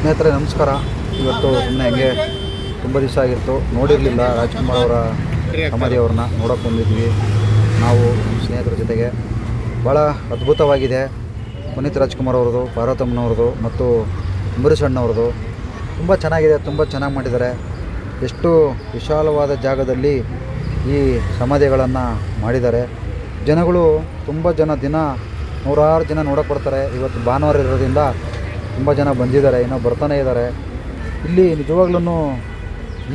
ಸ್ನೇಹಿತರೆ, ನಮಸ್ಕಾರ. ಇವತ್ತು ಸುಮ್ಮನೆ ಹಂಗೆ ತುಂಬ ದಿವಸ ಆಗಿತ್ತು. ನೋಡಿರಲಿಲ್ಲ ರಾಜ್ಕುಮಾರ್ ಅವರ ಸಮಾಧಿ ಅವ್ರನ್ನ ನೋಡೋಕೆ ಬಂದಿದ್ವಿ. ನಾವು ಸ್ನೇಹಿತರ ಜೊತೆಗೆ. ಭಾಳ ಅದ್ಭುತವಾಗಿದೆ. ಪುನೀತ್ ರಾಜ್ಕುಮಾರ್ ಅವ್ರದ್ದು, ಪಾರ್ವತಮ್ಮನವ್ರದ್ದು ಮತ್ತು ಅಂಬರೀಷ್ ಅಣ್ಣವ್ರದ್ದು ತುಂಬ ಚೆನ್ನಾಗಿದೆ, ತುಂಬ ಚೆನ್ನಾಗಿ ಮಾಡಿದ್ದಾರೆ. ಎಷ್ಟು ವಿಶಾಲವಾದ ಜಾಗದಲ್ಲಿ ಈ ಸಮಾಧಿಗಳನ್ನು ಮಾಡಿದ್ದಾರೆ. ಜನಗಳು ತುಂಬ ಜನ ದಿನ ನೂರಾರು ಜನ ನೋಡಕ್ಕೆ ಬರ್ತಾರೆ. ಇವತ್ತು ಭಾನುವಾರ ಇರೋದ್ರಿಂದ ತುಂಬ ಜನ ಬಂದಿದ್ದಾರೆ ಇನ್ನೂ ಬರ್ತಾನೆ ಇದ್ದಾರೆ. ಇಲ್ಲಿ ನಿಜವಾಗ್ಲೂ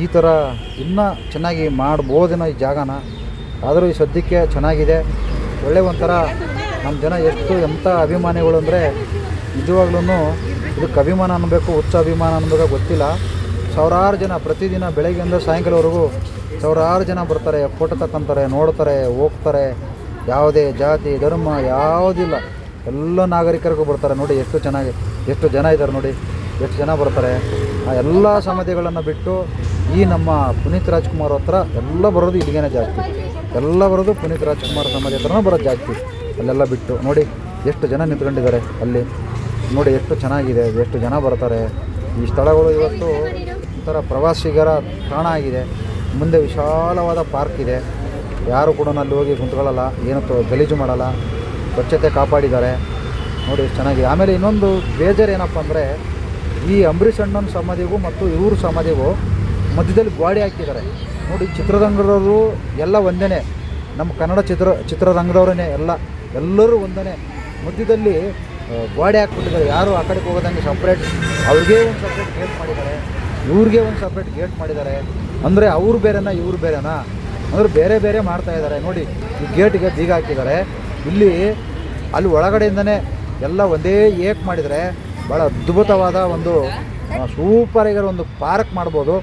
ಈ ಥರ ಇನ್ನೂ ಚೆನ್ನಾಗಿ ಮಾಡ್ಬೋದೇನೋ ಈ ಜಾಗನ? ಆದರೂ ಈ ಸದ್ಯಕ್ಕೆ ಚೆನ್ನಾಗಿದೆ. ಒಳ್ಳೆ ಒಂಥರ ನಮ್ಮ ಜನ ಎಷ್ಟು ಎಂಥ ಅಭಿಮಾನಿಗಳು ಅಂದರೆ ನಿಜವಾಗ್ಲೂ ಇದಕ್ಕೆ ಅಭಿಮಾನ ಅನ್ನಬೇಕು, ಹುಚ್ಚ ಅಭಿಮಾನ ಅನ್ನಬೇಕು ಗೊತ್ತಿಲ್ಲ. ಸಾವಿರಾರು ಜನ ಪ್ರತಿದಿನ ಬೆಳಗ್ಗೆಯಿಂದ ಸಾಯಂಕಾಲವರೆಗೂ ಸಾವಿರಾರು ಜನ ಬರ್ತಾರೆ, ಫೋಟೋ ತಕ್ಕಂತಾರೆ ನೋಡ್ತಾರೆ, ಹೋಗ್ತಾರೆ. ಯಾವುದೇ ಜಾತಿ, ಧರ್ಮ ಯಾವುದಿಲ್ಲ. ಎಲ್ಲ ನಾಗರಿಕರಿಗೂ ಬರ್ತಾರೆ. ನೋಡಿ ಎಷ್ಟು ಚೆನ್ನಾಗಿ ಎಷ್ಟು ಜನ ಇದ್ದಾರೆ ನೋಡಿ, ಎಷ್ಟು ಜನ ಬರ್ತಾರೆ? ಆ ಎಲ್ಲ ಸಮಾಧಿಗಳನ್ನು ಬಿಟ್ಟು ಈ ನಮ್ಮ ಪುನೀತ್ ರಾಜ್ಕುಮಾರ್ ಹತ್ರ ಎಲ್ಲ ಬರೋದು ಇಲ್ಲಿಗೇನೆ ಜಾಸ್ತಿ. ಎಲ್ಲ ಬರೋದು ಪುನೀತ್ ರಾಜ್ಕುಮಾರ್ ಸಮಾಧಿ ಹತ್ರನೂ ಬರೋದು ಜಾಸ್ತಿ. ಅಲ್ಲೆಲ್ಲ ಬಿಟ್ಟು ನೋಡಿ, ಎಷ್ಟು ಜನ ನಿಂತ್ಕೊಂಡಿದ್ದಾರೆ ಅಲ್ಲಿ? ನೋಡಿ, ಎಷ್ಟು ಚೆನ್ನಾಗಿದೆ, ಎಷ್ಟು ಜನ ಬರ್ತಾರೆ? ಈ ಸ್ಥಳಗಳು ಇವತ್ತು ಒಂಥರ ಪ್ರವಾಸಿಗರ ತಾಣ ಆಗಿದೆ. ಮುಂದೆ ವಿಶಾಲವಾದ ಪಾರ್ಕ್ ಇದೆ. ಯಾರು ಕೂಡ ಅಲ್ಲಿ ಹೋಗಿ ಕುಂತ್ಕೊಳ್ಳಲ್ಲ, ಏನು ಗಲೀಜು ಮಾಡಲ್ಲ. ಸ್ವಚ್ಛತೆ ಕಾಪಾಡಿದ್ದಾರೆ. ನೋಡಿ, ಎಷ್ಟು ಚೆನ್ನಾಗಿದೆ. ಆಮೇಲೆ ಇನ್ನೊಂದು ಬೇಜಾರು ಏನಪ್ಪ ಅಂದರೆ, ಈ ಅಂಬರೀಷ್ ಅಣ್ಣನ ಸಮಾಧಿಗೂ ಮತ್ತು ಇವ್ರ ಸಮಾಧಿಗೂ ಮಧ್ಯದಲ್ಲಿ ಗ್ವಾಡಿ ಹಾಕಿದ್ದಾರೆ. ನೋಡಿ, ಚಿತ್ರರಂಗದವರು ಎಲ್ಲ ಒಂದೇ ನಮ್ಮ ಕನ್ನಡ ಚಿತ್ರ ಚಿತ್ರರಂಗದವರೇ ಎಲ್ಲ, ಎಲ್ಲರೂ ಒಂದೇ ಮಧ್ಯದಲ್ಲಿ ಗ್ವಾಡಿ ಹಾಕ್ಬಿಟ್ಟಿದ್ದಾರೆ. ಯಾರು ಆ ಕಡೆಗೆ ಹೋಗೋದಂಗೆ ಸಪ್ರೇಟ್ ಅವ್ರಿಗೆ ಒಂದು ಸಪ್ರೇಟ್ ಗೇಟ್ ಮಾಡಿದ್ದಾರೆ. ಇವ್ರಿಗೆ ಒಂದು ಸಪ್ರೇಟ್ ಗೇಟ್ ಮಾಡಿದ್ದಾರೆ. ಅಂದರೆ ಅವ್ರು ಬೇರೆನಾ, ಇವ್ರು ಬೇರೆನಾ? ಅಂದರೆ ಬೇರೆ ಬೇರೆ ಮಾಡ್ತಾ ಇದ್ದಾರೆ. ನೋಡಿ, ಈ ಗೇಟಿಗೆ ಬೀಗ ಹಾಕಿದ್ದಾರೆ. ಇಲ್ಲಿ, ಅಲ್ಲಿ ಒಳಗಡೆಯಿಂದನೇ ಎಲ್ಲ ಒಂದೇ ಏಕ್ ಮಾಡಿದರೆ ಭಾಳ ಅದ್ಭುತವಾದ ಒಂದು ಸೂಪರ್ ಆಗಿರೋ ಒಂದು ಪಾರ್ಕ್ ಮಾಡ್ಬೋದು.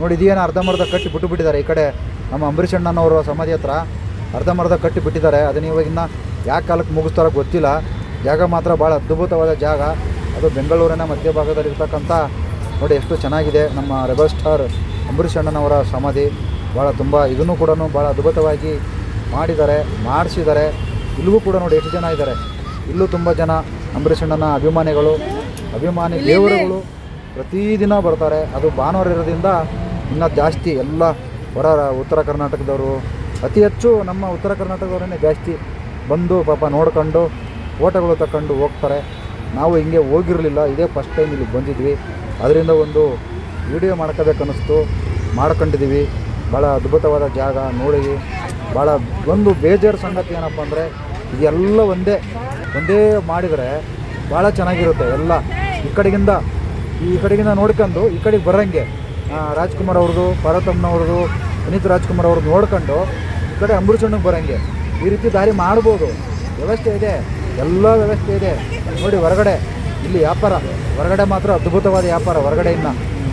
ನೋಡಿ, ಇದೇನು ಅರ್ಧಂಬರ್ಧ ಕಟ್ಟಿ ಬಿಟ್ಟು ಬಿಟ್ಟಿದ್ದಾರೆ ಈ ಕಡೆ. ನಮ್ಮ ಅಂಬರೀಷ್ ಅಣ್ಣನವರ ಸಮಾಧಿ ಹತ್ರ ಅರ್ಧಂಬರ್ಧ ಕಟ್ಟಿ ಬಿಟ್ಟಿದ್ದಾರೆ. ಅದನ್ನು ಇವಾಗಿನ ಯಾವ ಕಾಲಕ್ಕೆ ಮುಗಿಸ್ತಾರೋ ಗೊತ್ತಿಲ್ಲ. ಜಾಗ ಮಾತ್ರ ಭಾಳ ಅದ್ಭುತವಾದ ಜಾಗ. ಅದು ಬೆಂಗಳೂರಿನ ಮಧ್ಯಭಾಗದಲ್ಲಿ ಇರ್ತಕ್ಕಂಥ ನೋಡಿ ಎಷ್ಟು ಚೆನ್ನಾಗಿದೆ. ನಮ್ಮ ರೆಬಲ್ ಸ್ಟಾರ್ ಅಂಬರೀಷ್ ಅಣ್ಣನವರ ಸಮಾಧಿ ಭಾಳ ತುಂಬ, ಇದನ್ನು ಕೂಡ ಭಾಳ ಅದ್ಭುತವಾಗಿ ಮಾಡಿದ್ದಾರೆ, ಮಾಡಿಸಿದ್ದಾರೆ. ಇಲ್ಲಿಗೂ ಕೂಡ ನೋಡಿ ಎಷ್ಟು ಜನ ಇದ್ದಾರೆ. ಇಲ್ಲೂ ತುಂಬ ಜನ ಅಂಬರೀಷ್ ಅಣ್ಣನ ಅಭಿಮಾನಿಗಳು ಅಭಿಮಾನಿ ದೇವರುಗಳು ಪ್ರತಿದಿನ ಬರ್ತಾರೆ. ಅದು ಭಾನುವಾರ ಇರೋದ್ರಿಂದ ಇನ್ನೂ ಜಾಸ್ತಿ ಎಲ್ಲ ಹೊರ ಉತ್ತರ ಕರ್ನಾಟಕದವರು ಅತಿ ಹೆಚ್ಚು ನಮ್ಮ ಉತ್ತರ ಕರ್ನಾಟಕದವರೇ ಜಾಸ್ತಿ ಬಂದು ಪಾಪ ನೋಡ್ಕೊಂಡು ಫೋಟೋಗಳು ತಗೊಂಡು ಹೋಗ್ತಾರೆ. ನಾವು ಹಿಂಗೆ ಹೋಗಿರಲಿಲ್ಲ ಇದೇ ಫಸ್ಟ್ ಟೈಮ್ ಇಲ್ಲಿ ಬಂದಿದ್ವಿ. ಅದರಿಂದ ಒಂದು ವಿಡಿಯೋ ಮಾಡ್ಕೋಬೇಕನ್ನಿಸ್ತು ಮಾಡ್ಕೊಂಡಿದ್ದೀವಿ. ಭಾಳ ಅದ್ಭುತವಾದ ಜಾಗ ನೋಡಿ ಭಾಳ ಒಂದು ಬೇಜಾರು ಸಂಗತಿ ಏನಪ್ಪ ಅಂದರೆ ಇದೆಲ್ಲ ಒಂದೇ ಒಂದೇ ಮಾಡಿದರೆ ಭಾಳ ಚೆನ್ನಾಗಿರುತ್ತೆ ಎಲ್ಲ. ಈ ಕಡೆಗಿಂದ ಈ ಕಡೆಗಿಂದ ನೋಡ್ಕೊಂಡು, ಈ ಕಡೆಗೆ ಬರೋಂಗೆ ರಾಜ್ಕುಮಾರ್ ಅವ್ರದ್ದು ಪಾರ್ವತಮ್ಮನವ್ರದ್ದು ಪುನೀತ್ ರಾಜ್ಕುಮಾರ್ ಅವ್ರದ್ದು ನೋಡ್ಕೊಂಡು, ಈ ಕಡೆ ಅಂಬರೀಷ್ ಅಣ್ಣಗೆ ಬರೋಂಗೆ. ಈ ರೀತಿ ದಾರಿ ಮಾಡ್ಬೋದು. ವ್ಯವಸ್ಥೆ ಇದೆ. ಎಲ್ಲ ವ್ಯವಸ್ಥೆ ಇದೆ. ನೋಡಿ ಹೊರಗಡೆ, ಇಲ್ಲಿ ವ್ಯಾಪಾರ. ಹೊರಗಡೆ ಮಾತ್ರ ಅದ್ಭುತವಾದ ವ್ಯಾಪಾರ ಹೊರಗಡೆಯಿಂದ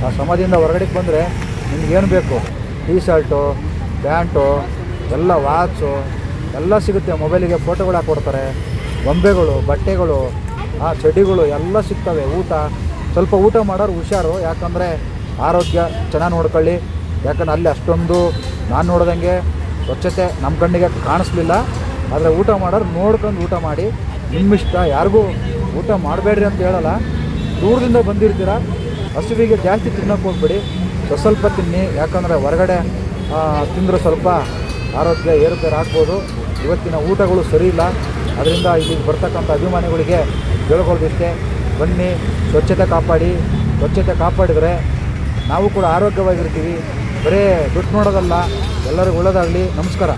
ಆ ಸಮಾಧಿಯಿಂದ ಹೊರಗಡೆಗೆ ಬಂದರೆ ನಿಮ್ಗೇನು ಬೇಕು? ಟೀ ಶರ್ಟು ಪ್ಯಾಂಟು ಎಲ್ಲ ವಾಚು ಎಲ್ಲ ಸಿಗುತ್ತೆ. ಮೊಬೈಲಿಗೆ ಫೋಟೋಗಳು ಹಾಕ್ಕೊಡ್ತಾರೆ ಗೊಂಬೆಗಳು, ಬಟ್ಟೆಗಳು, ಆ ಚಡಿಗಳು ಎಲ್ಲ ಸಿಗ್ತವೆ. ಊಟ, ಸ್ವಲ್ಪ ಊಟ ಮಾಡೋರು ಹುಷಾರು. ಯಾಕಂದರೆ ಆರೋಗ್ಯ ಚೆನ್ನಾಗಿ ನೋಡ್ಕೊಳ್ಳಿ. ಯಾಕಂದ್ರೆ ಅಲ್ಲಿ ಅಷ್ಟೊಂದು ನಾನು ನೋಡ್ದಂಗೆ ಸ್ವಚ್ಛತೆ ನಮ್ಮ ಕಣ್ಣಿಗೆ ಕಾಣಿಸ್ಲಿಲ್ಲ. ಆದರೆ ಊಟ ಮಾಡೋರು ನೋಡ್ಕೊಂಡು ಊಟ ಮಾಡಿ. ನಿಮ್ಮಿಷ್ಟ ಯಾರಿಗೂ ಊಟ ಮಾಡಬೇಡ್ರಿ ಅಂತ ಹೇಳಲ್ಲ. ದೂರದಿಂದ ಬಂದಿರ್ತೀರ? ಹಸುವಿಗೆ ಜಾಸ್ತಿ ತಿನ್ನೋಕೆ ಹೋಗ್ಬೇಡಿ. ಸ್ವಲ್ಪ ಸ್ವಲ್ಪ ತಿನ್ನಿ. ಯಾಕಂದರೆ ಹೊರಗಡೆ ತಿಂದರೂ ತಿಂದರೆ ಸ್ವಲ್ಪ ಆರೋಗ್ಯ ಏರುಪೇರು ಆಗ್ಬೋದು. ಇವತ್ತಿನ ಊಟಗಳು ಸರಿ ಇಲ್ಲ. ಅದರಿಂದ ಇಲ್ಲಿಗೆ ಬರ್ತಕ್ಕಂಥ ಅಭಿಮಾನಿಗಳಿಗೆ ಹೇಳ್ಕೊಳ್ಳೋದಿಷ್ಟೇ ಬನ್ನಿ, ಸ್ವಚ್ಛತೆ ಕಾಪಾಡಿ. ಸ್ವಚ್ಛತೆ ಕಾಪಾಡಿದರೆ ನಾವು ಕೂಡ ಆರೋಗ್ಯವಾಗಿರ್ತೀವಿ. ಬರೇ ದುಡ್ಡು ನೋಡೋದಲ್ಲ, ಎಲ್ಲರಿಗೂ ಒಳ್ಳೆಯದಾಗಲಿ ನಮಸ್ಕಾರ.